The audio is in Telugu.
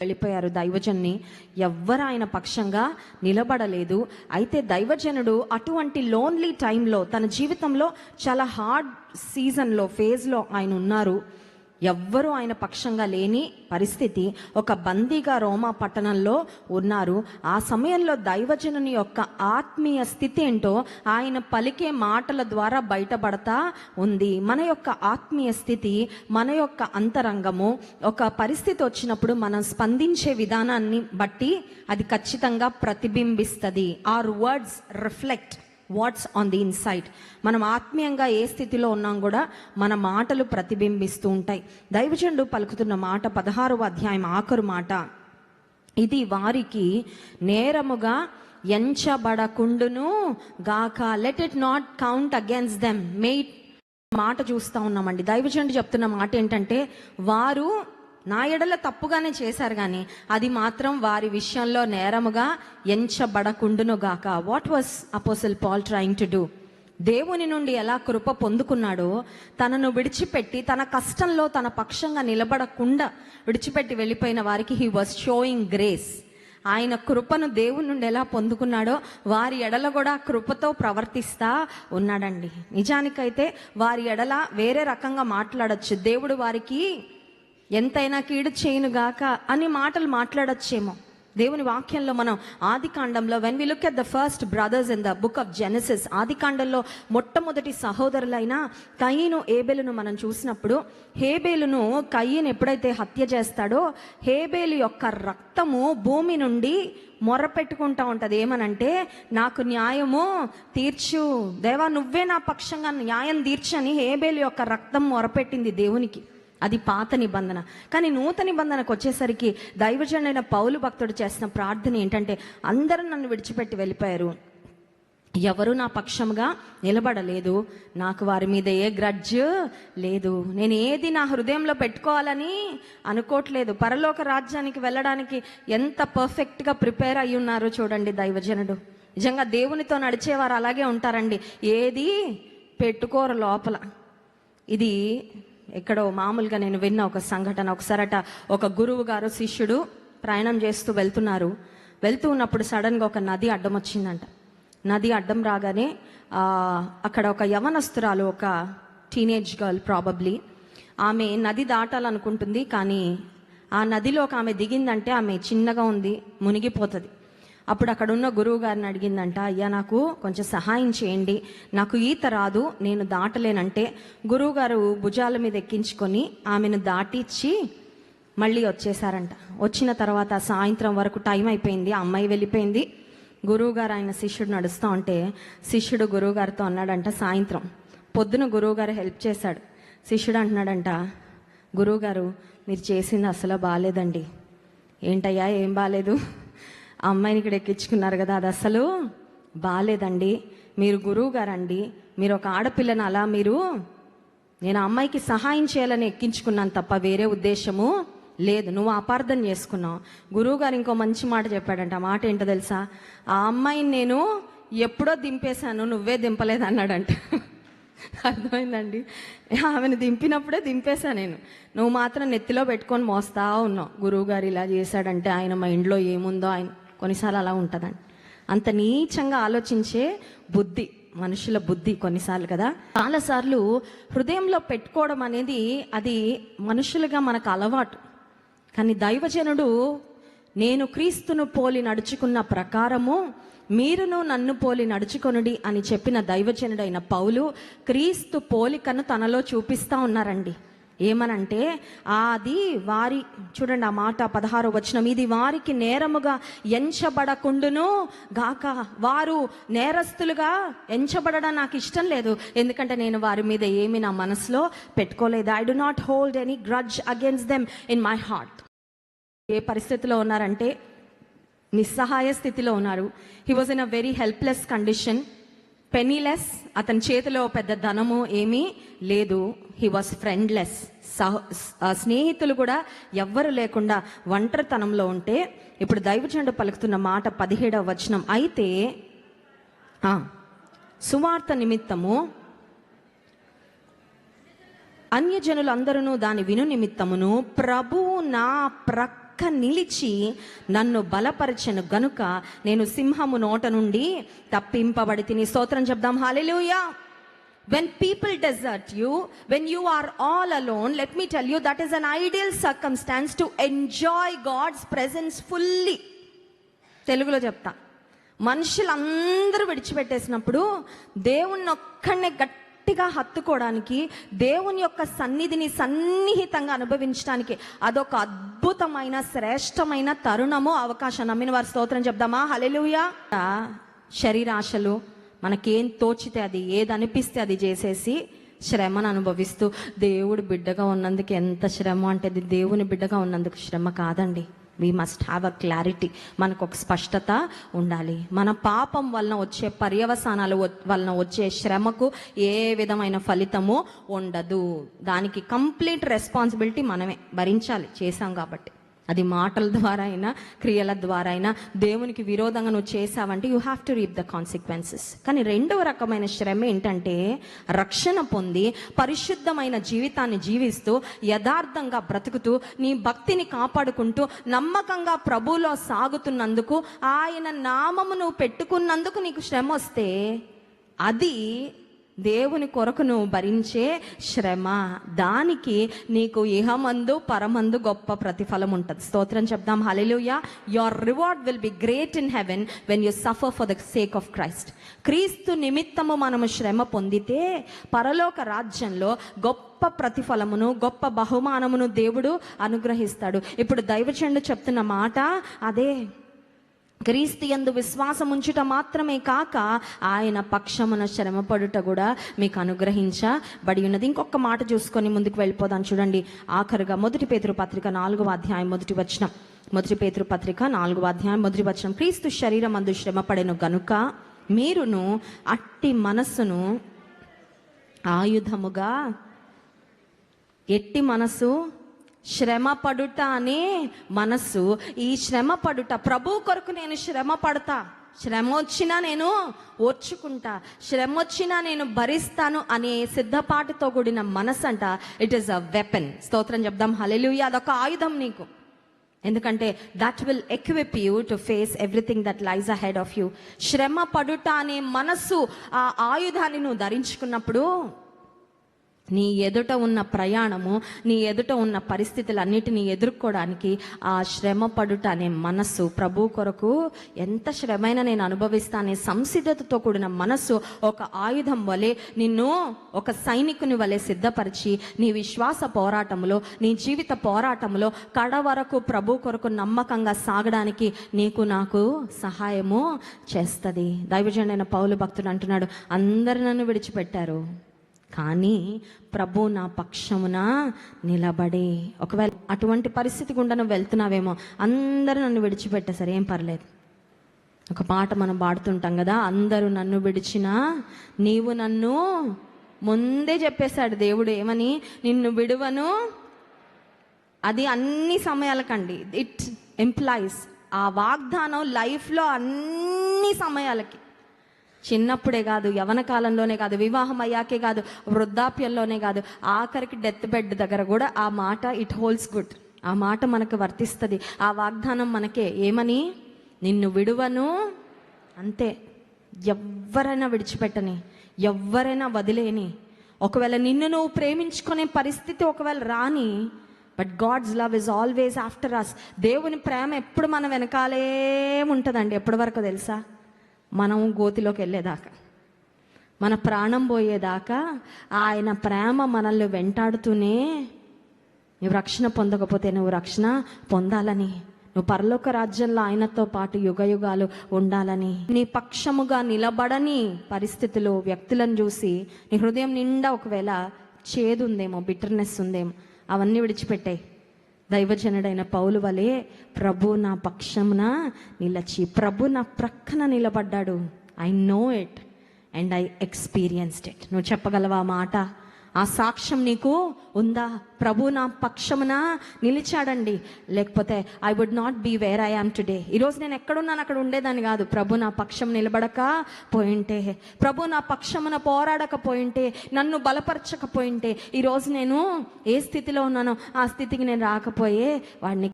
వెళ్ళిపోయారు దైవజన్ని. ఎవ్వరు ఆయన పక్షంగా నిలబడలేదు. అయితే దైవజనుడు అటువంటి లోన్లీ టైంలో తన జీవితంలో చాలా హార్డ్ సీజన్లో ఫేజ్లో ఆయన ఉన్నారు. ఎవ్వరూ ఆయన పక్షంగా లేని పరిస్థితి. ఒక బందీగా రోమా పట్టణంలో ఉన్నారు. ఆ సమయంలో దైవజనుని యొక్క ఆత్మీయ స్థితి ఏంటో ఆయన పలికే మాటల ద్వారా బయటపడతా ఉంది. మన యొక్క ఆత్మీయ స్థితి మన యొక్క అంతరంగము ఒక పరిస్థితి వచ్చినప్పుడు మనం స్పందించే విధానాన్ని బట్టి అది ఖచ్చితంగా ప్రతిబింబిస్తుంది. Our words reflect what's on the insight మనం ఆత్మీయంగా ఏ స్థితిలో ఉన్నాం కూడా మన మాటలు ప్రతిబింబిస్తూ ఉంటాయి. దైవజనుడు పలుకుతున్న మాట పదహారవ అధ్యాయం ఆఖరు మాట. ఇది వారికి నేరముగా ఎంచబడకుండును గాక. Let it not count against them mate మాట చూస్తా ఉన్నామండి. దైవజనుడు చెప్తున్న మాట ఏంటంటే వారు నా ఎడల తప్పుగానే చేశారు కానీ అది మాత్రం వారి విషయంలో నేరముగా ఎంచబడకుండునుగాక what was apostle Paul trying to do దేవుని నుండి ఎలా కృప పొందుకున్నాడో తనను విడిచిపెట్టి తన కష్టంలో తన పక్షంగా నిలబడకుండా విడిచిపెట్టి వెళ్ళిపోయిన వారికి హీ వాజ్ షోయింగ్ గ్రేస్ ఆయన కృపను దేవుని నుండి ఎలా పొందుకున్నాడో వారి ఎడల కూడా కృపతో ప్రవర్తిస్తా ఉన్నాడండి. నిజానికైతే వారి ఎడల వేరే రకంగా మాట్లాడొచ్చు. దేవుడు వారికి ఎంతైనా కీడు చేయనుగాక అని మాటలు మాట్లాడొచ్చేమో. దేవుని వాక్యంలో మనం ఆది కాండంలో when we look at the first brothers in the book of Genesis ఆది కాండంలో మొట్టమొదటి సహోదరులైన కయ్యను ఏబేలును మనం చూసినప్పుడు హేబేలును కయ్యను ఎప్పుడైతే హత్య చేస్తాడో హేబేలు యొక్క రక్తము భూమి నుండి మొరపెట్టుకుంటా ఉంటుంది. ఏమనంటే నాకు న్యాయము తీర్చు. దేవా నువ్వే నా పక్షంగా న్యాయం తీర్చని హేబేలు యొక్క రక్తం మొరపెట్టింది దేవునికి. అది పాత నిబంధన. కానీ నూతన నిబంధనకు వచ్చేసరికి దైవజనుడైన పౌలు భక్తుడు చేసిన ప్రార్థన ఏంటంటే అందరూ నన్ను విడిచిపెట్టి వెళ్ళిపోయారు. ఎవరు నా పక్షంగా నిలబడలేదు. నాకు వారి మీద ఏ గ్రడ్జ్ లేదు. నేను ఏది నా హృదయంలో పెట్టుకోవాలని అనుకోవట్లేదు. పరలోక రాజ్యానికి వెళ్ళడానికి ఎంత పర్ఫెక్ట్గా ప్రిపేర్ అయి ఉన్నారో చూడండి దైవజనుడు. నిజంగా దేవునితో నడిచేవారు అలాగే ఉంటారండి. ఏది పెట్టుకోరు లోపల. ఇది ఎక్కడో మామూలుగా నేను విన్న ఒక సంఘటన. ఒకసారట ఒక గురువు గారు శిష్యుడు ప్రయాణం చేస్తూ వెళ్తున్నారు. వెళ్తూ ఉన్నప్పుడు సడన్గా ఒక నది అడ్డం వచ్చిందంట. నది అడ్డం రాగానే అక్కడ ఒక యవనస్తురాలు ఒక టీనేజ్ గర్ల్ ప్రాబబ్లీ ఆమె నది దాటాలనుకుంటుంది కానీ ఆ నదిలోకి ఆమె దిగిందంటే ఆమె చిన్నగా ఉంది మునిగిపోతుంది. అప్పుడు అక్కడ ఉన్న గురువు గారిని అడిగిందంట అయ్యా నాకు కొంచెం సహాయం చేయండి. నాకు ఈత రాదు నేను దాటలేనంటే. గురువు గారు భుజాల మీద ఎక్కించుకొని ఆమెను దాటిచ్చి మళ్ళీ వచ్చేసారంట వచ్చిన తర్వాత సాయంత్రం వరకు టైం అయిపోయింది అమ్మాయి వెళ్ళిపోయింది. గురువు గారు ఆయన శిష్యుడు నడుస్తూ ఉంటే శిష్యుడు గురువు గారితో అన్నాడంట సాయంత్రం పొద్దున గురువు గారు హెల్ప్ చేశాడు. శిష్యుడు అంటున్నాడంట గురువుగారు మీరు చేసింది అసలు బాగాలేదండి. ఏంటయ్యా ఏం బాగాలేదు? ఆ అమ్మాయిని ఇక్కడ ఎక్కించుకున్నారు కదా అది అసలు బాగాలేదండి మీరు గురువు గారండి. మీరు ఒక ఆడపిల్లని అలా మీరు నేను అమ్మాయికి సహాయం చేయాలని ఎక్కించుకున్నాను తప్ప వేరే ఉద్దేశము లేదు. నువ్వు అపార్థం చేసుకున్నావు. గురువు గారు ఇంకో మంచి మాట చెప్పాడంట. ఆ మాట ఏంటో తెలుసా? ఆ అమ్మాయిని నేను ఎప్పుడో దింపేశాను నువ్వే దింపలేదు అన్నాడంట అర్థమైందండి? ఆమెను దింపినప్పుడే దింపేశా నేను. నువ్వు మాత్రం నెత్తిలో పెట్టుకొని మోస్తా ఉన్నావు. గురువు గారు ఇలా చేశాడంటే ఆయన మైండ్లో ఏముందో ఆయన కొన్నిసార్లు అలా ఉంటుందండి. అంత నీచంగా ఆలోచించే బుద్ధి మనుషుల బుద్ధి కొన్నిసార్లు కదా. చాలాసార్లు హృదయంలో పెట్టుకోవడం అనేది అది మనుషులుగా మనకు అలవాటు. కానీ దైవజనుడు నేను క్రీస్తును పోలి నడుచుకున్న ప్రకారము మీరును నన్ను పోలి నడుచుకొనుడి అని చెప్పిన దైవజనుడైన పౌలు క్రీస్తు పోలికను తనలో చూపిస్తా ఉన్నారండి. ఏమనంటే అది వారి చూడండి ఆ మాట పదహారో వచనం ఇది వారికి నేరముగా ఎంచబడకుండును గాక. వారు నేరస్తులుగా ఎంచబడడం నాకు ఇష్టం లేదు. ఎందుకంటే నేను వారి మీద ఏమి నా మనసులో పెట్టుకోలేదు. I do not hold any grudge against them in my heart ఏ పరిస్థితిలో ఉన్నారంటే నిస్సహాయ స్థితిలో ఉన్నారు. He was in a very helpless condition penniless అతని చేతిలో పెద్ద ధనము ఏమీ లేదు. హీ వాస్ ఫ్రెండ్లెస్ సహ స్నేహితులు కూడా ఎవ్వరు లేకుండా ఒంటరితనంలో ఉంటే ఇప్పుడు దైవజండు పలుకుతున్న మాట పదిహేడవ వచనం. అయితే సువార్త నిమిత్తము అన్యజనులందరూ దాని విను నిమిత్తమును ప్రభువు నా ప్రక్ పక్క నిలిచి నన్ను బలపరచను గనుక నేను సింహము నోట నుండి తప్పింపబడి తిని స్తోత్రం చెప్దాం. Hallelujah when people desert you when you are all alone let me tell you that is an ideal circumstances to enjoy God's presence fully తెలుగులో చెప్తా. మనుషులందరూ విడిచిపెట్టేసినప్పుడు దేవుణ్ణి ఒక్కడనే గట్టి గట్టిగా హత్తుకోవడానికి దేవుని యొక్క సన్నిధిని సన్నిహితంగా అనుభవించడానికి అదొక అద్భుతమైన శ్రేష్టమైన తరుణము అవకాశం. నమ్మిన వారి స్తోత్రం చెప్దామా? హలెలుయా శరీరాశలు మనకేం తోచితే అది ఏది అనిపిస్తే అది చేసేసి శ్రమను అనుభవిస్తూ దేవుడు బిడ్డగా ఉన్నందుకు ఎంత శ్రమ అంటే అది దేవుని బిడ్డగా ఉన్నందుకు శ్రమ కాదండి. We must have a clarity మనకు ఒక స్పష్టత ఉండాలి. మన పాపం వలన వచ్చే పర్యవసానాలు వ- వలన వచ్చే శ్రమకు ఏ విధమైన ఫలితము ఉండదు. దానికి కంప్లీట్ రెస్పాన్సిబిలిటీ మనమే భరించాలి. చేశాం కాబట్టి. అది మాటల ద్వారా అయినా క్రియల ద్వారా అయినా దేవునికి విరోధంగా నువ్వు చేసావంటే you have to reap the consequences కానీ రెండవ రకమైన శ్రమ ఏంటంటే రక్షణ పొంది పరిశుద్ధమైన జీవితాన్ని జీవిస్తూ యథార్థంగా బ్రతుకుతూ నీ భక్తిని కాపాడుకుంటూ నమ్మకంగా ప్రభులో సాగుతున్నందుకు ఆయన నామము నువ్వు పెట్టుకున్నందుకు నీకు శ్రమ వస్తే అది దేవుని కొరకును భరించే శ్రమ. దానికి నీకు ఇహమందు పరమందు గొప్ప ప్రతిఫలం ఉంటుంది. స్తోత్రం చెప్దాం. Hallelujah your reward will be great in heaven when you suffer for the sake of Christ క్రీస్తు నిమిత్తము మనము శ్రమ పొందితే పరలోక రాజ్యంలో గొప్ప ప్రతిఫలమును గొప్ప బహుమానమును దేవుడు అనుగ్రహిస్తాడు. ఇప్పుడు దైవచండు చెప్తున్న మాట అదే. క్రీస్తు యందు విశ్వాసం ఉంచుట మాత్రమే కాక ఆయన పక్షమున శ్రమపడుట కూడా మీకు అనుగ్రహించబడి ఉన్నది. ఇంకొక మాట చూసుకొని ముందుకు వెళ్ళిపోదాం. చూడండి ఆఖరుగా మొదటి పేతురు పత్రిక నాలుగవ అధ్యాయం మొదటి వచనం. మొదటి పేతురు పత్రిక నాలుగవ అధ్యాయం మొదటి వచనం. క్రీస్తు శరీరం అందు శ్రమపడెను గనుక మీరును అట్టి మనస్సును ఆయుధముగా ఎట్టి మనసు శ్రమ పడుట అనే మనస్సు. ఈ శ్రమ పడుట ప్రభు కొరకు నేను శ్రమ పడతా శ్రమ వచ్చినా నేను ఓర్చుకుంటా. శ్రమ వచ్చినా నేను భరిస్తాను అనే సిద్ధపాటుతో కూడిన మనసు అంట ఇట్ ఈస్ అ వెపన్ స్తోత్రం చెప్దాం. హలెలుయ అదొక ఆయుధం నీకు. ఎందుకంటే that will equip you to face everything that lies ahead of you శ్రమ పడుట అనే మనస్సు ఆ ఆయుధాన్ని నువ్వు ధరించుకున్నప్పుడు నీ ఎదుట ఉన్న ప్రయాణము నీ ఎదుట ఉన్న పరిస్థితులన్నిటిని ఎదుర్కోవడానికి ఆ శ్రమ పడుట అనే మనస్సు ప్రభు కొరకు ఎంత శ్రమైనా నేను అనుభవిస్తానే సంసిద్ధతతో కూడిన మనస్సు ఒక ఆయుధం వలె నిన్ను ఒక సైనికుని వలె సిద్ధపరిచి నీ విశ్వాస పోరాటంలో నీ జీవిత పోరాటంలో కడ వరకు ప్రభు కొరకు నమ్మకంగా సాగడానికి నీకు నాకు సహాయము చేస్తుంది. దైవజనుడైన పౌలు భక్తుడు అంటున్నాడు అందరు నన్ను విడిచిపెట్టారు. కానీ ప్రభు నా పక్షమున నిలబడి ఒకవేళ అటువంటి పరిస్థితి గుండా నువ్వు వెళ్తున్నావేమో అందరూ నన్ను విడిచిపెట్టేసరి ఏం పర్లేదు. ఒక పాట మనం పాడుతుంటాం కదా అందరూ నన్ను విడిచినా నీవు నన్ను ముందే చెప్పేశాడు దేవుడు ఏమని? నిన్ను విడువను. అది అన్ని సమయాలకండి. ఇట్ ఎంప్లాయీస్ ఆ వాగ్దానం లైఫ్లో అన్ని సమయాలకి. చిన్నప్పుడే కాదు యవన కాలంలోనే కాదు వివాహం అయ్యాకే కాదు వృద్ధాప్యంలోనే కాదు ఆఖరికి డెత్ బెడ్ దగ్గర కూడా ఆ మాట ఇట్ హోల్స్ గుడ్ ఆ మాట మనకు వర్తిస్తుంది. ఆ వాగ్దానం మనకే. ఏమని? నిన్ను విడువను. అంతే. ఎవ్వరైనా విడిచిపెట్టని ఎవ్వరైనా వదిలేని ఒకవేళ నిన్ను నువ్వు ప్రేమించుకునే పరిస్థితి ఒకవేళ రాని but God's love is always after us దేవుని ప్రేమ ఎప్పుడు మన వెనకాలే ఉంటుందండి. ఎప్పటి వరకు తెలుసా? మనం గోతిలోకి వెళ్ళేదాకా. మన ప్రాణం పోయేదాకా ఆయన ప్రేమ మనల్ని వెంటాడుతూనే నువ్వు రక్షణ పొందకపోతే నువ్వు రక్షణ పొందాలని. నువ్వు పరలోక రాజ్యంలో ఆయనతో పాటు యుగ యుగాలు ఉండాలని. నీ పక్షముగా నిలబడని పరిస్థితులు వ్యక్తులను చూసి నీ హృదయం నిండా ఒకవేళ చేదు ఉందేమో బిటర్నెస్ ఉందేమో అవన్నీ విడిచిపెట్టాయి. దైవజనుడైన పౌలు వలె ప్రభు నా పక్షమున నిలచి ప్రభు నా ప్రక్కన నిలబడ్డాడు. I know it and I experienced it నువ్వు చెప్పగలవా మాట? ఆ సాక్ష్యం నీకు ఉందా? ప్రభు నా పక్షమున నిలిచాడండి. లేకపోతే I would not be where I am today ఈరోజు నేను ఎక్కడున్నాను? అక్కడ ఉండేదాన్ని కాదు. ప్రభు నా పక్షం నిలబడక పోయింటే ప్రభు నా పక్షమున పోరాడకపోయింటే నన్ను బలపరచకపోయింటే ఈరోజు నేను ఏ స్థితిలో ఉన్నానో ఆ స్థితికి నేను రాకపోయే వాడిని